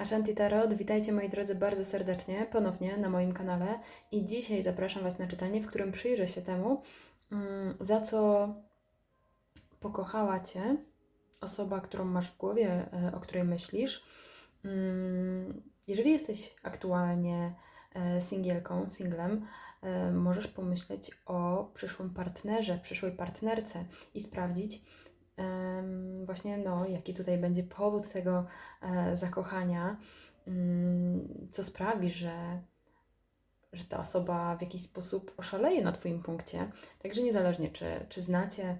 Ashanti Tarot, witajcie moi drodzy bardzo serdecznie ponownie na moim kanale i dzisiaj zapraszam Was na czytanie, w którym przyjrzę się temu, mm, za co pokochała Cię osoba, którą masz w głowie, e, o której myślisz. Mm, Jeżeli jesteś aktualnie e, singielką, singlem, e, możesz pomyśleć o przyszłym partnerze, przyszłej partnerce i sprawdzić, właśnie no, jaki tutaj będzie powód tego e, zakochania, mm, co sprawi, że, że ta osoba w jakiś sposób oszaleje na Twoim punkcie. Także niezależnie, czy, czy znacie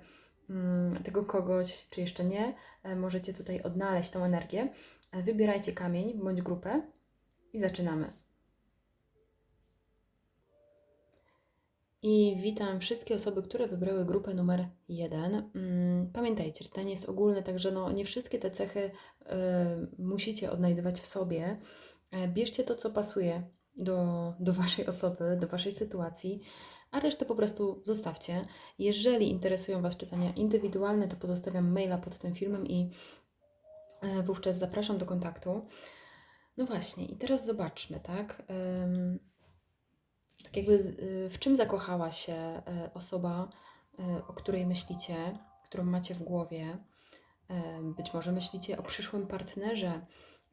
mm, tego kogoś, czy jeszcze nie, e, możecie tutaj odnaleźć tą energię. E, Wybierajcie kamień bądź grupę i zaczynamy. I witam wszystkie osoby, które wybrały grupę numer jeden. Mm, Pamiętajcie, czytanie jest ogólne, także no, nie wszystkie te cechy y, musicie odnajdywać w sobie. E, Bierzcie to, co pasuje do, do Waszej osoby, do Waszej sytuacji, a resztę po prostu zostawcie. Jeżeli interesują Was czytania indywidualne, to pozostawiam maila pod tym filmem i e, wówczas zapraszam do kontaktu. No właśnie, i teraz zobaczmy, tak? Tak jakby y, w czym zakochała się y, osoba, y, o której myślicie, którą macie w głowie. Być może myślicie o przyszłym partnerze,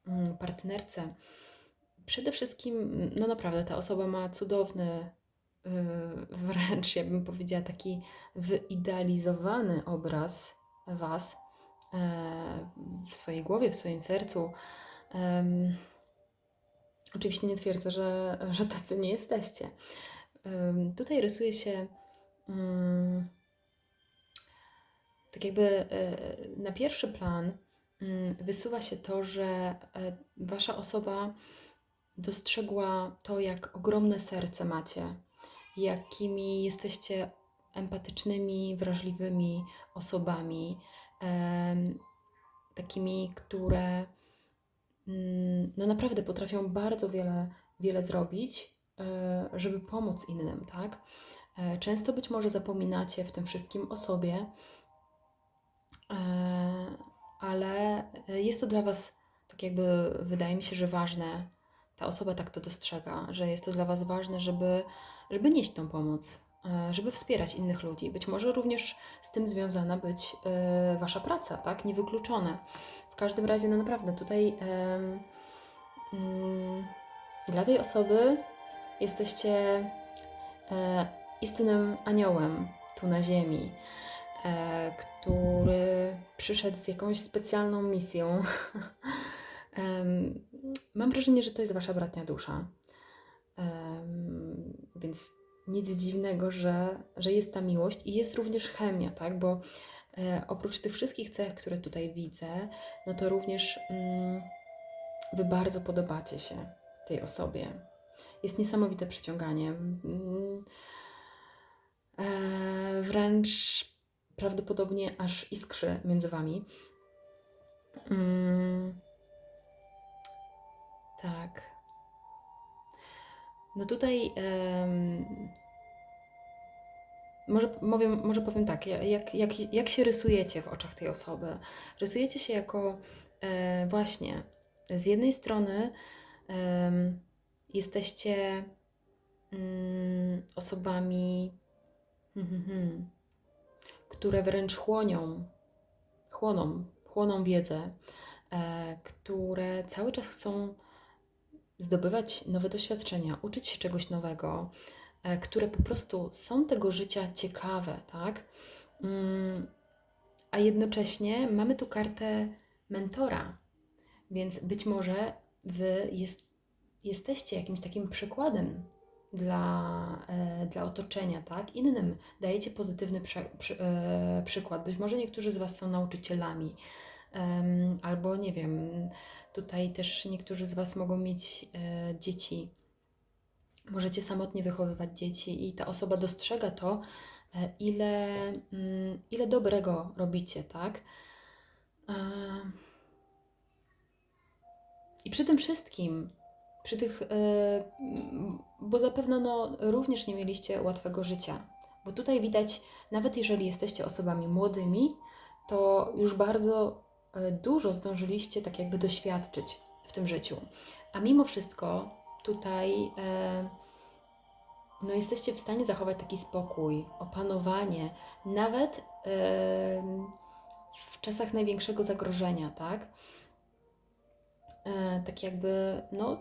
mm, partnerce. Przede wszystkim, no naprawdę, ta osoba ma cudowny, wręcz ja bym powiedziała, taki wyidealizowany obraz Was w swojej głowie, w swoim sercu. Oczywiście nie twierdzę, że, że tacy nie jesteście. Tutaj rysuje się mm, tak jakby e, na pierwszy plan mm, wysuwa się to, że e, wasza osoba dostrzegła to, jak ogromne serce macie, jakimi jesteście empatycznymi, wrażliwymi osobami, takimi, które no naprawdę potrafią bardzo wiele, wiele zrobić, e, żeby pomóc innym, tak? E, Często być może zapominacie w tym wszystkim o sobie, e, ale jest to dla Was tak jakby, wydaje mi się, że ważne. Ta osoba tak to dostrzega, że jest to dla Was ważne, żeby, żeby nieść tą pomoc, żeby wspierać innych ludzi. Być może również z tym związana być Wasza praca, tak? Niewykluczone. Każdym razie, no naprawdę, tutaj mm, dla tej osoby jesteście e, istnym aniołem tu na ziemi, e, który przyszedł z jakąś specjalną misją. Em, Mam wrażenie, że to jest wasza bratnia dusza. Em, Więc nic dziwnego, że, że jest ta miłość i jest również chemia, tak? Bo oprócz tych wszystkich cech, które tutaj widzę, no to również mm, wy bardzo podobacie się tej osobie. Jest niesamowite przyciąganie. Mm, e, wręcz prawdopodobnie aż iskrzy między wami. Mm, tak. No tutaj em, może, powiem, może powiem tak, ja- jak, jak, jak się rysujecie w oczach tej osoby? Rysujecie się jako e, właśnie z jednej strony em, jesteście mm, osobami, hmm, hmm, hmm, które wręcz chłonią, chłoną, chłoną wiedzę, e, które cały czas chcą zdobywać nowe doświadczenia, uczyć się czegoś nowego, e, które po prostu są tego życia ciekawe, tak? Mm, A jednocześnie mamy tu kartę mentora, więc być może wy jest, jesteście jakimś takim przykładem dla, e, dla otoczenia, tak? Innym dajecie pozytywny przy, e, przykład. Być może niektórzy z Was są nauczycielami, albo nie wiem, tutaj też niektórzy z Was mogą mieć e, dzieci. Możecie samotnie wychowywać dzieci i ta osoba dostrzega to, e, ile, mm, ile dobrego robicie, tak? E, I przy tym wszystkim, przy tych, e, bo zapewne no, również nie mieliście łatwego życia, bo tutaj widać, nawet jeżeli jesteście osobami młodymi, to już bardzo dużo zdążyliście tak jakby doświadczyć w tym życiu. A mimo wszystko tutaj e, no jesteście w stanie zachować taki spokój, opanowanie, nawet e, w czasach największego zagrożenia, tak? E, tak jakby, no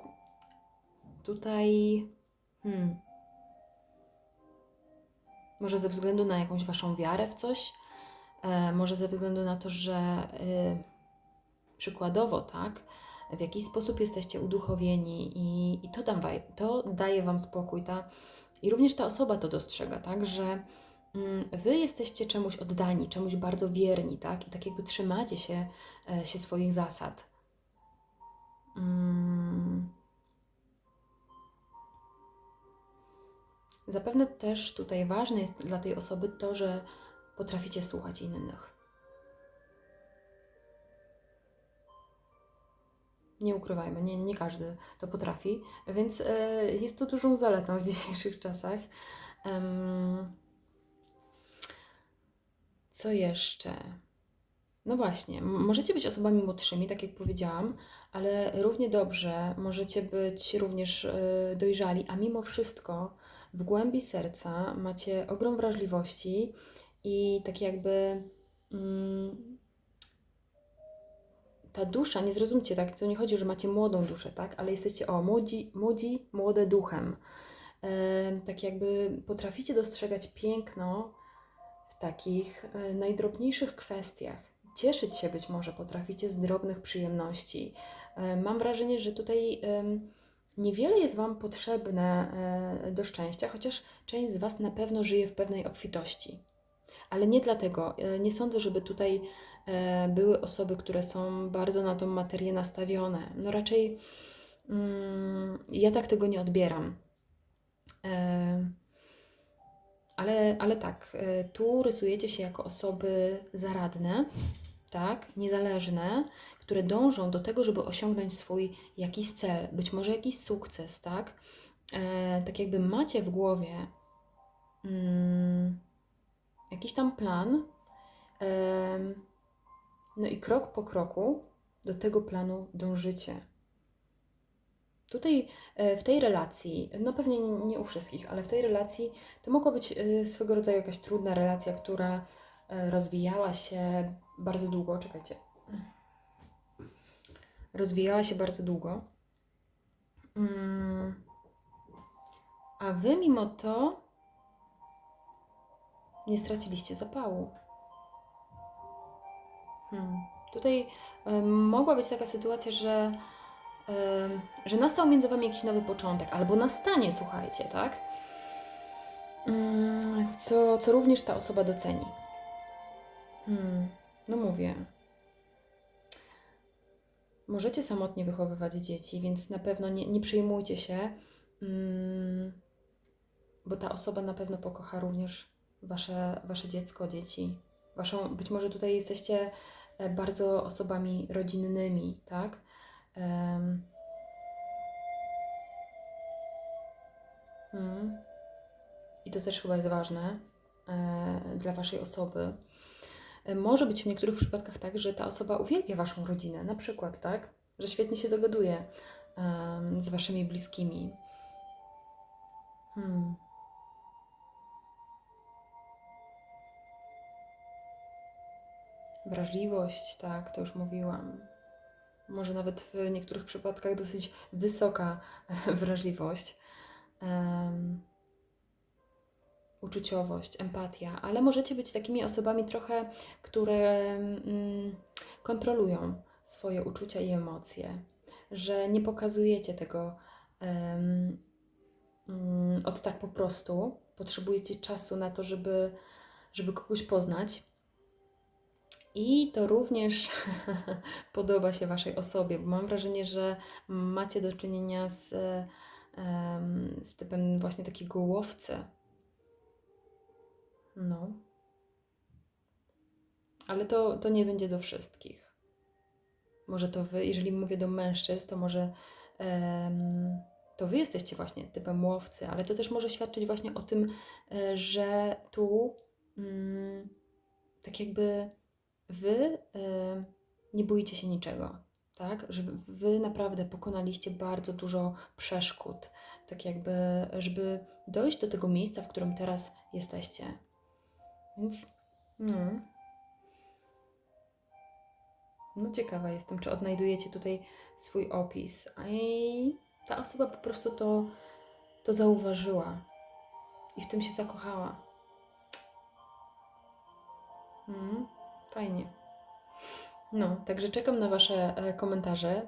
tutaj, hmm, może ze względu na jakąś waszą wiarę w coś, może ze względu na to, że e, przykładowo, tak, w jakiś sposób jesteście uduchowieni i, i to, dam, to daje wam spokój, ta, i również ta osoba to dostrzega, tak, że mm, wy jesteście czemuś oddani, czemuś bardzo wierni, tak, i tak jakby trzymacie się, e, się swoich zasad. Mm. Zapewne też tutaj ważne jest dla tej osoby to, że potraficie słuchać innych. Nie ukrywajmy, nie, nie każdy to potrafi, więc e, jest to dużą zaletą w dzisiejszych czasach. co jeszcze? No właśnie, możecie być osobami młodszymi, tak jak powiedziałam, ale równie dobrze możecie być również e, dojrzali, a mimo wszystko w głębi serca macie ogrom wrażliwości i tak jakby mm, ta dusza, nie zrozumcie tak, to nie chodzi, że macie młodą duszę, tak, ale jesteście o młodzi, młodzi młode duchem. E, tak jakby potraficie dostrzegać piękno w takich e, najdrobniejszych kwestiach. Cieszyć się być może potraficie z drobnych przyjemności. E, mam wrażenie, że tutaj e, niewiele jest Wam potrzebne e, do szczęścia, chociaż część z Was na pewno żyje w pewnej obfitości. Ale nie dlatego. E, nie sądzę, żeby tutaj były osoby, które są bardzo na tą materię nastawione. No raczej mm, ja tak tego nie odbieram. E, ale, ale tak, e, tu rysujecie się jako osoby zaradne, tak, niezależne, które dążą do tego, żeby osiągnąć swój jakiś cel, być może jakiś sukces, tak? E, tak jakby macie w głowie mm, jakiś tam plan, e, no i krok po kroku do tego planu dążycie. Tutaj e, w tej relacji, no pewnie nie u wszystkich, ale w tej relacji to mogła być e, swego rodzaju jakaś trudna relacja, która e, rozwijała się bardzo długo. Czekajcie. Rozwijała się bardzo długo. Mm. A wy mimo to nie straciliście zapału. Hmm. Tutaj y, mogła być taka sytuacja, że, y, że nastał między Wami jakiś nowy początek, albo nastanie, słuchajcie, tak? Y, co, co również ta osoba doceni. Hmm. No mówię. Możecie samotnie wychowywać dzieci, więc na pewno nie, nie przejmujcie się, mm, bo ta osoba na pewno pokocha również wasze, wasze dziecko, dzieci. Waszą, być może tutaj jesteście E, bardzo osobami rodzinnymi, tak? Hmm. I to też chyba jest ważne e, dla Waszej osoby. E, może być w niektórych przypadkach tak, że ta osoba uwielbia Waszą rodzinę, na przykład, tak? Że świetnie się dogaduje z Waszymi bliskimi. Hmm. Wrażliwość, tak, to już mówiłam. Może nawet w niektórych przypadkach dosyć wysoka wrażliwość. Um, uczuciowość, empatia, ale możecie być takimi osobami trochę, które mm, kontrolują swoje uczucia i emocje, że nie pokazujecie tego um, od tak po prostu. Potrzebujecie czasu na to, żeby, żeby kogoś poznać i to również podoba się Waszej osobie, bo mam wrażenie, że macie do czynienia z, z typem właśnie takiego łowcy. No. Ale to, to nie będzie do wszystkich. Może to Wy, jeżeli mówię do mężczyzn, to może to Wy jesteście właśnie typem łowcy, ale to też może świadczyć właśnie o tym, e, że tu um, tak jakby Wy y, nie boicie się niczego. tak? Że wy naprawdę pokonaliście bardzo dużo przeszkód, tak jakby, żeby dojść do tego miejsca, w którym teraz jesteście. Więc, no. No ciekawa jestem, czy odnajdujecie tutaj swój opis. I ta osoba po prostu to, to zauważyła i w tym się zakochała. Mm, fajnie. No, także czekam na Wasze e, komentarze.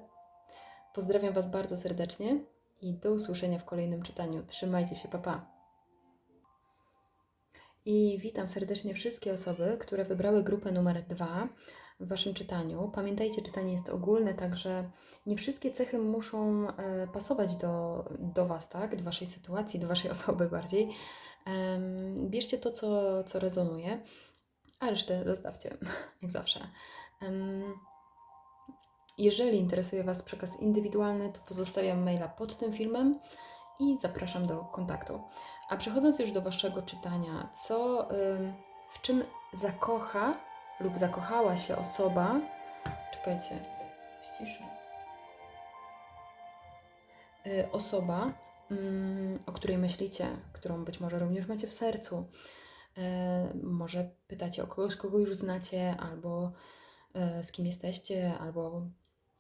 Pozdrawiam Was bardzo serdecznie i do usłyszenia w kolejnym czytaniu. Trzymajcie się, papa. I witam serdecznie wszystkie osoby, które wybrały grupę numer dwa w Waszym czytaniu. Pamiętajcie, czytanie jest ogólne, także nie wszystkie cechy muszą e, pasować do, do Was, tak? Do Waszej sytuacji, do Waszej osoby bardziej. Bierzcie to, co, co rezonuje, a resztę zostawcie, jak zawsze. Jeżeli interesuje Was przekaz indywidualny, to pozostawiam maila pod tym filmem i zapraszam do kontaktu. A przechodząc już do Waszego czytania, co, w czym zakocha lub zakochała się osoba, czekajcie, ściszę, Y, osoba, mm, o której myślicie, którą być może również macie w sercu. Y, Może pytacie o kogoś, kogo już znacie, albo y, z kim jesteście, albo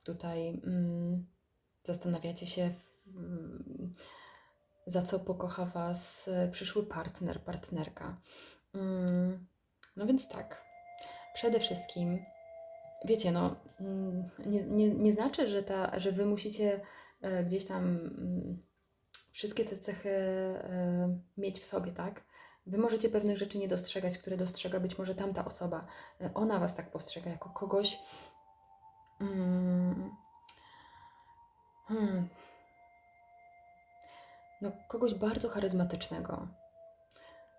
tutaj mm, zastanawiacie się, za co pokocha Was y, przyszły partner, partnerka. Mm, No więc tak, przede wszystkim, wiecie, no, mm, nie, nie, nie znaczy, że, ta, że Wy musicie e, gdzieś tam wszystkie te cechy e, mieć w sobie, tak? Wy możecie pewnych rzeczy nie dostrzegać, które dostrzega być może tamta osoba. E, Ona Was tak postrzega jako kogoś. Mm, hmm, no, kogoś bardzo charyzmatycznego.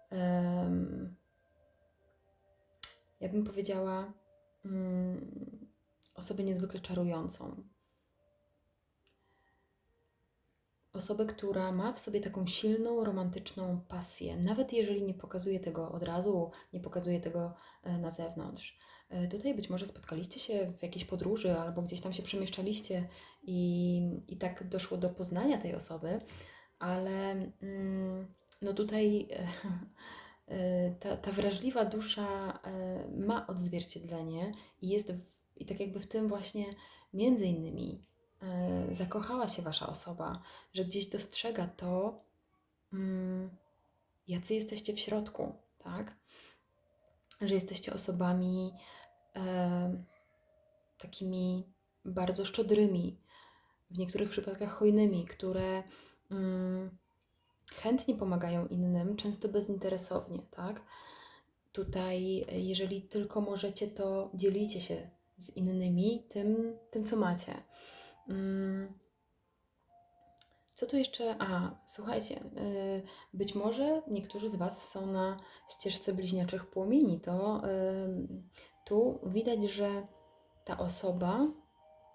Em, ja bym powiedziała, mm, osobę niezwykle czarującą. Osobę, która ma w sobie taką silną, romantyczną pasję, nawet jeżeli nie pokazuje tego od razu, nie pokazuje tego e, na zewnątrz. E, Tutaj być może spotkaliście się w jakiejś podróży albo gdzieś tam się przemieszczaliście i, i tak doszło do poznania tej osoby, ale mm, no tutaj e, ta, ta wrażliwa dusza ma odzwierciedlenie i jest w, i tak jakby w tym właśnie między innymi zakochała się wasza osoba, że gdzieś dostrzega to, mm, jacy jesteście w środku, tak? Że jesteście osobami e, takimi bardzo szczodrymi, w niektórych przypadkach hojnymi, które mm, chętnie pomagają innym, często bezinteresownie, tak? Tutaj, jeżeli tylko możecie, to dzielicie się z innymi tym, tym co macie. Mm, Co tu jeszcze? A, słuchajcie, y, być może niektórzy z Was są na ścieżce bliźniaczych płomieni. To ym, tu widać, że ta osoba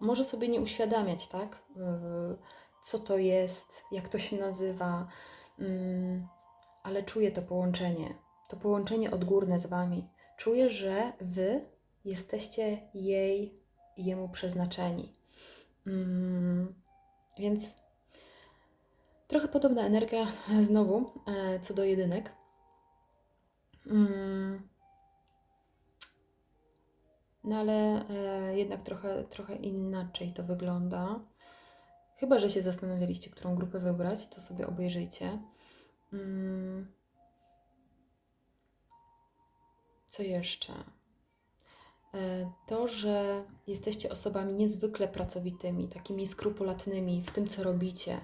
może sobie nie uświadamiać, tak? Y, Co to jest, jak to się nazywa, ym, ale czuje to połączenie, to połączenie odgórne z Wami. Czuje, że Wy jesteście jej, jemu przeznaczeni. Mm, Więc trochę podobna energia znowu e, co do jedynek. Mm, No ale e, jednak trochę, trochę inaczej to wygląda. Chyba, że się zastanawialiście, którą grupę wybrać, to sobie obejrzyjcie. Mm, Co jeszcze? E, To, że jesteście osobami niezwykle pracowitymi, takimi skrupulatnymi w tym, co robicie.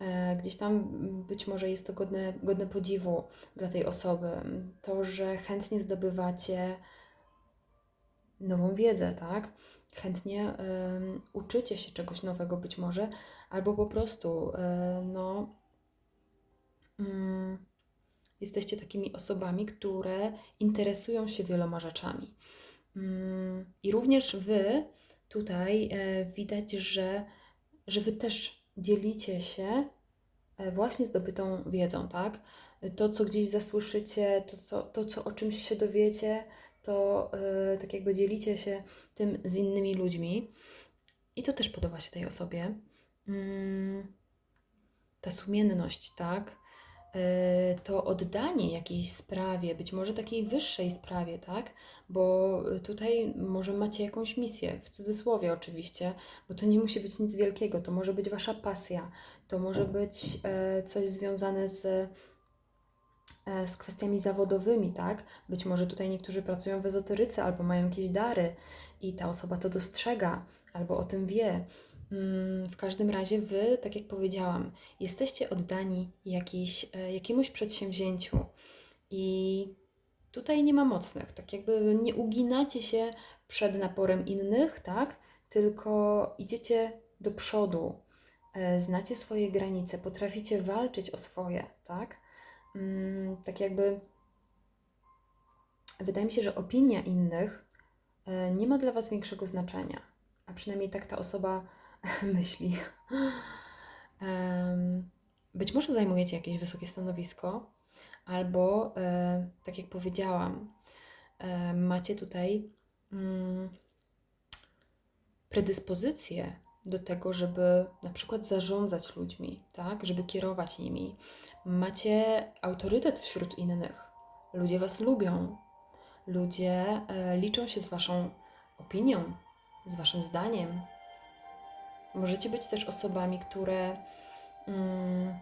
E, Gdzieś tam być może jest to godne, godne podziwu dla tej osoby. To, że chętnie zdobywacie nową wiedzę, tak? Chętnie em, uczycie się czegoś nowego być może, albo po prostu e, no, mm, jesteście takimi osobami, które interesują się wieloma rzeczami. Mm, I również Wy tutaj e, widać, że, że Wy też dzielicie się e, właśnie zdobytą wiedzą, tak? To, co gdzieś zasłyszycie, to, to, to co o czymś się dowiecie, to e, tak jakby dzielicie się tym z innymi ludźmi. I to też podoba się tej osobie. Mm, ta sumienność, tak? E, To oddanie jakiejś sprawie, być może takiej wyższej sprawie, tak? Bo tutaj może macie jakąś misję, w cudzysłowie oczywiście, bo to nie musi być nic wielkiego, to może być wasza pasja, to może być e, coś związane z e, z kwestiami zawodowymi, tak? Być może tutaj niektórzy pracują w ezoteryce albo mają jakieś dary i ta osoba to dostrzega albo o tym wie. Mm, W każdym razie wy, tak jak powiedziałam, jesteście oddani jakiejś, e, jakiemuś przedsięwzięciu i tutaj nie ma mocnych, tak jakby nie uginacie się przed naporem innych, tak? Tylko idziecie do przodu, e, znacie swoje granice, potraficie walczyć o swoje, tak? Mm, tak jakby wydaje mi się, że opinia innych e, nie ma dla Was większego znaczenia, a przynajmniej tak ta osoba myśli. Być może zajmujecie jakieś wysokie stanowisko, albo, e, tak jak powiedziałam, e, macie tutaj mm, predyspozycję do tego, żeby na przykład zarządzać ludźmi, tak? Żeby kierować nimi. Macie autorytet wśród innych. Ludzie Was lubią. Ludzie e, liczą się z Waszą opinią, z Waszym zdaniem. Możecie być też osobami, które mm,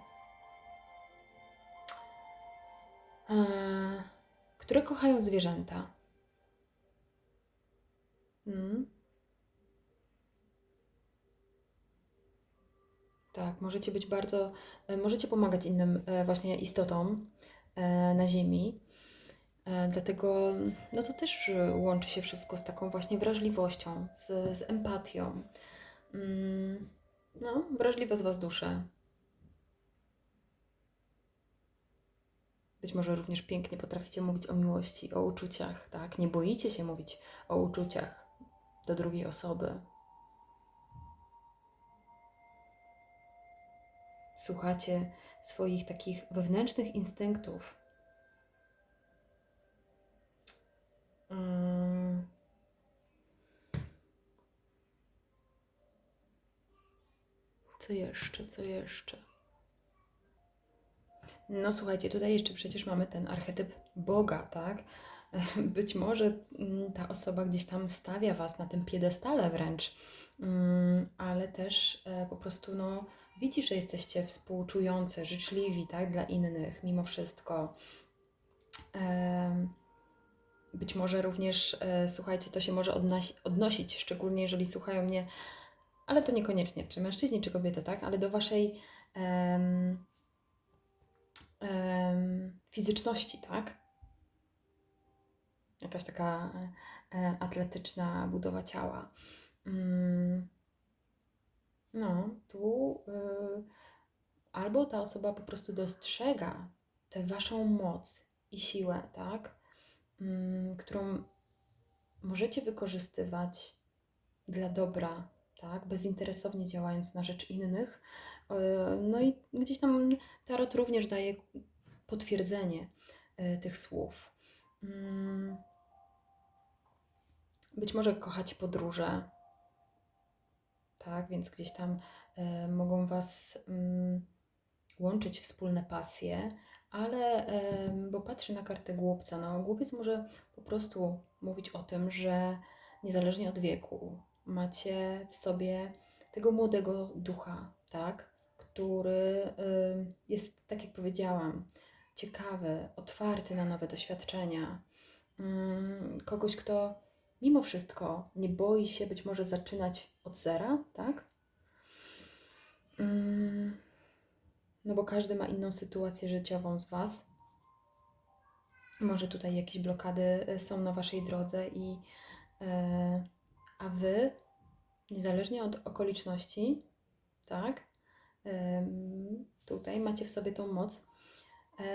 które kochają zwierzęta. Mm. Tak, możecie być bardzo, e, możecie pomagać innym e, właśnie istotom e, na Ziemi. E, Dlatego no to też e, łączy się wszystko z taką właśnie wrażliwością, z, z empatią. Mm, No, wrażliwe z Was dusze. Być może również pięknie potraficie mówić o miłości, o uczuciach, tak? Nie boicie się mówić o uczuciach do drugiej osoby. Słuchacie swoich takich wewnętrznych instynktów. Mm. Co jeszcze, co jeszcze? No słuchajcie, tutaj jeszcze przecież mamy ten archetyp Boga, tak? Być może mm, ta osoba gdzieś tam stawia Was na tym piedestale wręcz, Mm, ale też e, po prostu no, widzi, że jesteście współczujący, życzliwi, tak, dla innych mimo wszystko. Być może również, e, słuchajcie, to się może odnosi, odnosić, szczególnie jeżeli słuchają mnie, ale to niekoniecznie, czy mężczyźni, czy kobiety, tak, ale do Waszej fizyczności, tak? Jakaś taka e, e, atletyczna budowa ciała. Mm, No, tu y, albo ta osoba po prostu dostrzega tę waszą moc i siłę, tak? Mm, którą możecie wykorzystywać dla dobra, tak? Bezinteresownie działając na rzecz innych. Y, No i gdzieś tam tarot również daje potwierdzenie y, tych słów. Mm, Być może kochać podróże, tak? Więc gdzieś tam e, mogą Was mm, łączyć wspólne pasje, ale e, bo patrzę na kartę głupca, no głupiec może po prostu mówić o tym, że niezależnie od wieku macie w sobie tego młodego ducha, tak? Który y, jest, tak jak powiedziałam, ciekawy, otwarty na nowe doświadczenia. Mm, kogoś, kto mimo wszystko nie boi się być może zaczynać od zera, tak? Mm, No bo każdy ma inną sytuację życiową z Was. Może tutaj jakieś blokady y, są na Waszej drodze i e, a Wy, niezależnie od okoliczności, tak? Tutaj macie w sobie tą moc,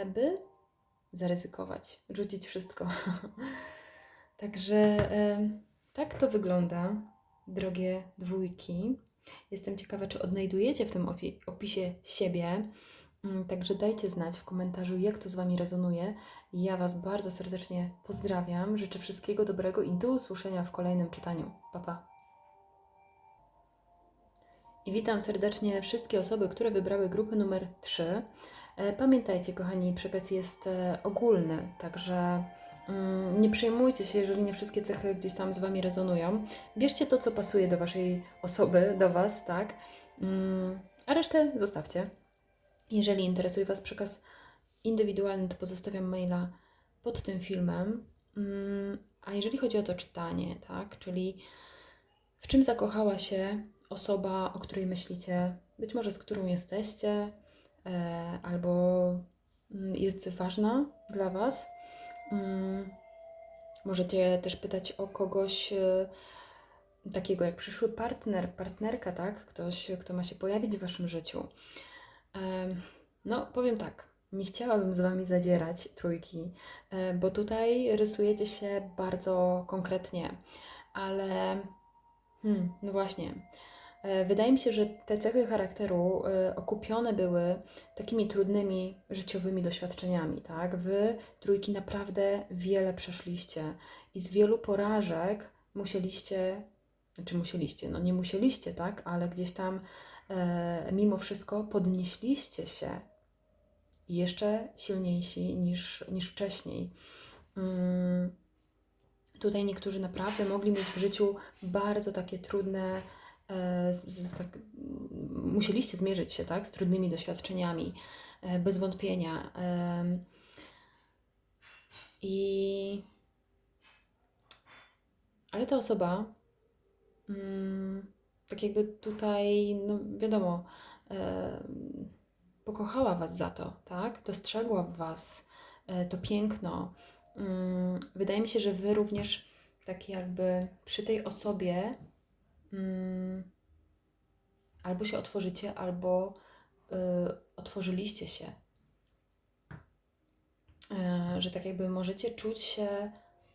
by zaryzykować, rzucić wszystko. Także tak to wygląda, drogie dwójki. Jestem ciekawa, czy odnajdujecie w tym opi- opisie siebie. Mm, Także dajcie znać w komentarzu, jak to z Wami rezonuje. Ja Was bardzo serdecznie pozdrawiam. Życzę wszystkiego dobrego i do usłyszenia w kolejnym czytaniu. Pa, pa. i witam serdecznie wszystkie osoby, które wybrały grupę numer 3. E, Pamiętajcie, kochani, przekaz jest e, ogólny, także mm, nie przejmujcie się, jeżeli nie wszystkie cechy gdzieś tam z Wami rezonują. Bierzcie to, co pasuje do Waszej osoby, do Was, tak? Mm, A resztę zostawcie. Jeżeli interesuje Was przekaz indywidualny, to pozostawiam maila pod tym filmem. Mm, A jeżeli chodzi o to czytanie, tak? Czyli w czym zakochała się osoba, o której myślicie, być może z którą jesteście, e, albo mm, jest ważna dla Was. Mm, Możecie też pytać o kogoś e, takiego jak przyszły partner, partnerka, tak? Ktoś, kto ma się pojawić w Waszym życiu. No, powiem tak, nie chciałabym z Wami zadzierać trójki, e, bo tutaj rysujecie się bardzo konkretnie, ale hmm, no właśnie. E, Wydaje mi się, że te cechy charakteru e, okupione były takimi trudnymi życiowymi doświadczeniami, tak? Wy, trójki, naprawdę wiele przeszliście i z wielu porażek musieliście, znaczy musieliście, no nie musieliście, tak? Ale gdzieś tam mimo wszystko podnieśliście się jeszcze silniejsi niż, niż wcześniej. Mm, tutaj niektórzy naprawdę mogli mieć w życiu bardzo takie trudne, e, z, z, tak, musieliście zmierzyć się tak, z trudnymi doświadczeniami, e, bez wątpienia. I... Ale ta osoba, mm, tak jakby tutaj, no wiadomo, em, pokochała Was za to, tak? Dostrzegła w Was e, to piękno. Mm, Wydaje mi się, że Wy również tak jakby przy tej osobie mm, albo się otworzycie, albo y, otworzyliście się. E, Że tak jakby możecie czuć się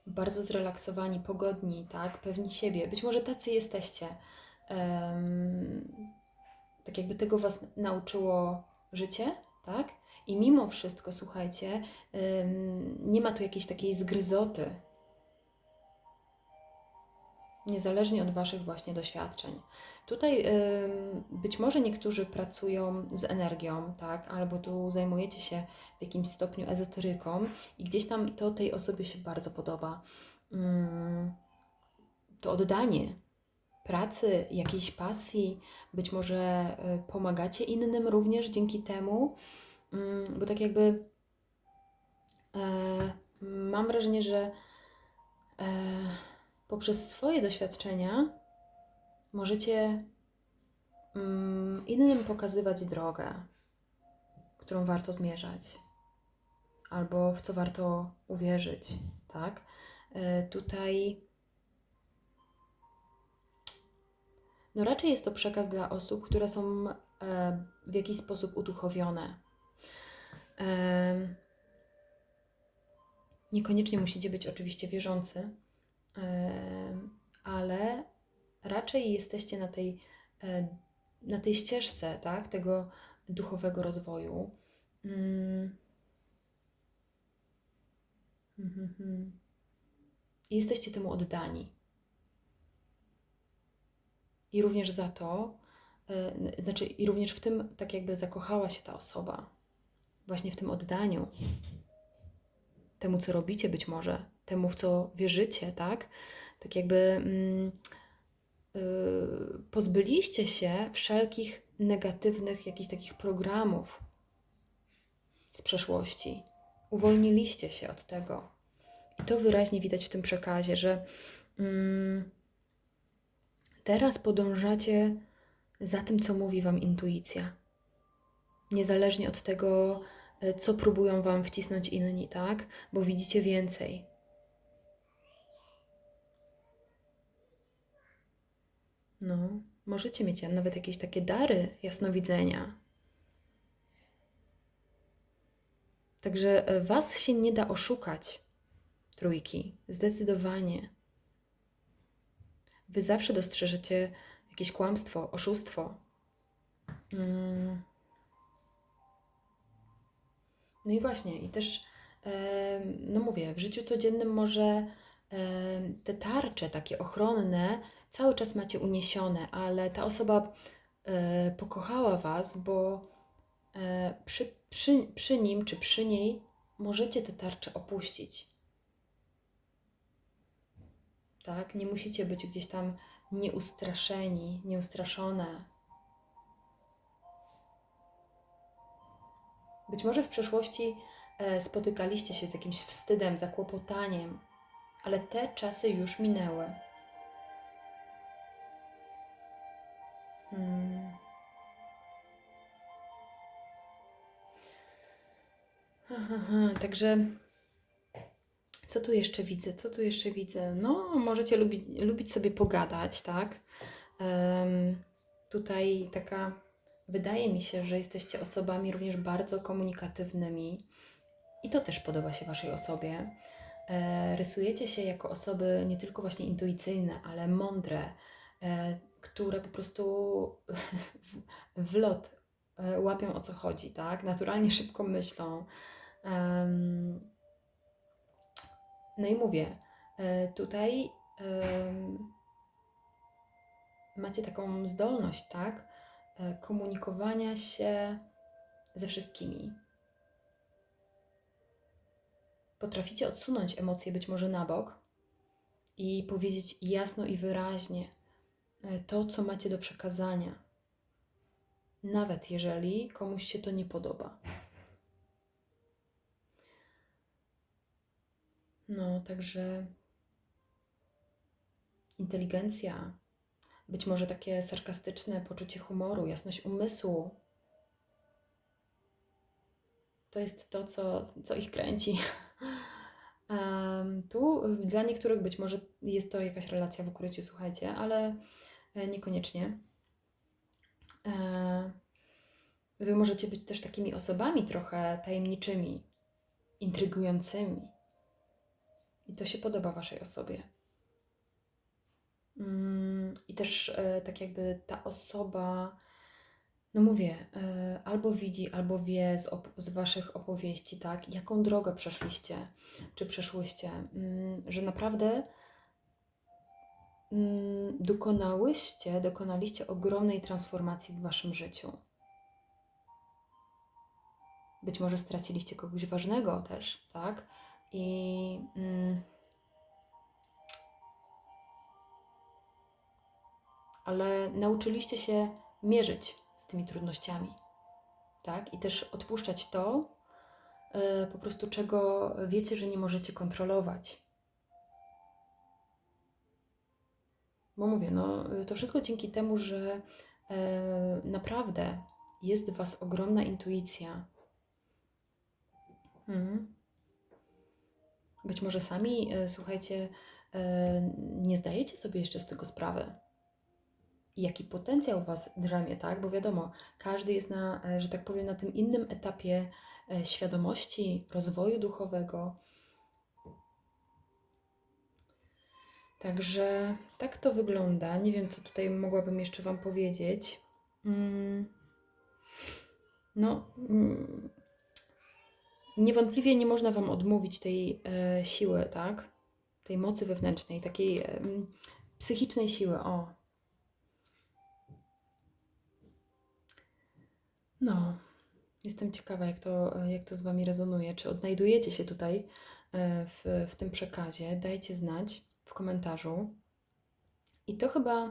bardzo zrelaksowani, pogodni, tak? Pewni siebie. Być może tacy jesteście. Em, tak jakby tego Was nauczyło życie, tak? I mimo wszystko, słuchajcie, ym, nie ma tu jakiejś takiej zgryzoty, niezależnie od Waszych właśnie doświadczeń. Tutaj być może niektórzy pracują z energią, tak? Albo tu zajmujecie się w jakimś stopniu ezoteryką i gdzieś tam to tej osobie się bardzo podoba. Ym, to oddanie pracy, jakiejś pasji, być może y, pomagacie innym również dzięki temu, Mm, bo tak jakby e, mam wrażenie, że e, poprzez swoje doświadczenia możecie mm, innym pokazywać drogę, którą warto zmierzać, albo w co warto uwierzyć, tak? E, tutaj no raczej jest to przekaz dla osób, które są e, w jakiś sposób uduchowione. Em, Niekoniecznie musicie być oczywiście wierzący, em, ale raczej jesteście na tej, e, na tej ścieżce tak, tego duchowego rozwoju. Mm. Mhm, mhm. Jesteście temu oddani. I również za to, n- znaczy, i również w tym tak jakby zakochała się ta osoba. Właśnie w tym oddaniu. Temu, co robicie być może, temu, w co wierzycie, tak? Tak jakby mm, y, pozbyliście się wszelkich negatywnych jakichś takich programów z przeszłości. Uwolniliście się od tego. I to wyraźnie widać w tym przekazie, że mm, teraz podążacie za tym, co mówi Wam intuicja. Niezależnie od tego, e, co próbują Wam wcisnąć inni, tak? Bo widzicie więcej. No, możecie mieć nawet jakieś takie dary jasnowidzenia. Także e, Was się nie da oszukać, trójki. Zdecydowanie. Wy zawsze dostrzeżecie jakieś kłamstwo, oszustwo. Mm. No i właśnie, i też, no mówię, w życiu codziennym może te tarcze takie ochronne cały czas macie uniesione, ale ta osoba e, pokochała Was, bo e, przy, przy, przy nim czy przy niej możecie te tarcze opuścić. Tak? Nie musicie być gdzieś tam nieustraszeni, nieustraszone. Być może w przeszłości e, spotykaliście się z jakimś wstydem, zakłopotaniem, ale te czasy już minęły. Hmm. Także co tu jeszcze widzę? Co tu jeszcze widzę? No, możecie lubić, lubić sobie pogadać, tak? Um, tutaj taka, wydaje mi się, że jesteście osobami również bardzo komunikatywnymi i to też podoba się Waszej osobie. E, rysujecie się jako osoby nie tylko właśnie intuicyjne, ale mądre, e, które po prostu w, lot e, łapią o co chodzi, tak? Naturalnie szybko myślą. Um, no i mówię, e, tutaj macie taką zdolność, tak, e, komunikowania się ze wszystkimi. Potraficie odsunąć emocje być może na bok i powiedzieć jasno i wyraźnie e, to, co macie do przekazania, nawet jeżeli komuś się to nie podoba. No, także inteligencja, być może takie sarkastyczne poczucie humoru, jasność umysłu. To jest to, co, co ich kręci. Tu dla niektórych być może jest to jakaś relacja w ukryciu, słuchajcie, ale e, niekoniecznie. E, wy możecie być też takimi osobami trochę tajemniczymi, intrygującymi i to się podoba Waszej osobie. Mm, I też e, tak jakby ta osoba, no mówię, e, albo widzi, albo wie z, z Waszych opowieści, tak, jaką drogę przeszliście, czy przeszłyście, mm, że naprawdę mm, dokonałyście, dokonaliście ogromnej transformacji w Waszym życiu. Być może straciliście kogoś ważnego też, tak? I mm, ale nauczyliście się mierzyć z tymi trudnościami, tak? I też odpuszczać to, y, po prostu czego wiecie, że nie możecie kontrolować. Bo mówię, no, to wszystko dzięki temu, że y, naprawdę jest w Was ogromna intuicja. Hmm. Być może sami, e, słuchajcie, e, nie zdajecie sobie jeszcze z tego sprawy. Jaki potencjał Was drzemie, tak? Bo wiadomo, każdy jest na, e, że tak powiem, na tym innym etapie świadomości, rozwoju duchowego. Także tak to wygląda. Nie wiem, co tutaj mogłabym jeszcze Wam powiedzieć. Mm. No, mm. Niewątpliwie nie można Wam odmówić tej e, siły, tak? Tej mocy wewnętrznej, takiej e, psychicznej siły. O. No, jestem ciekawa, jak to, jak to z Wami rezonuje. Czy odnajdujecie się tutaj e, w, w tym przekazie? Dajcie znać w komentarzu. I to chyba,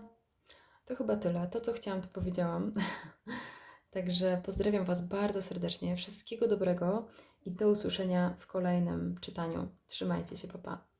to chyba tyle. To, co chciałam, to powiedziałam. Także pozdrawiam Was bardzo serdecznie. Wszystkiego dobrego i do usłyszenia w kolejnym czytaniu. Trzymajcie się, papa.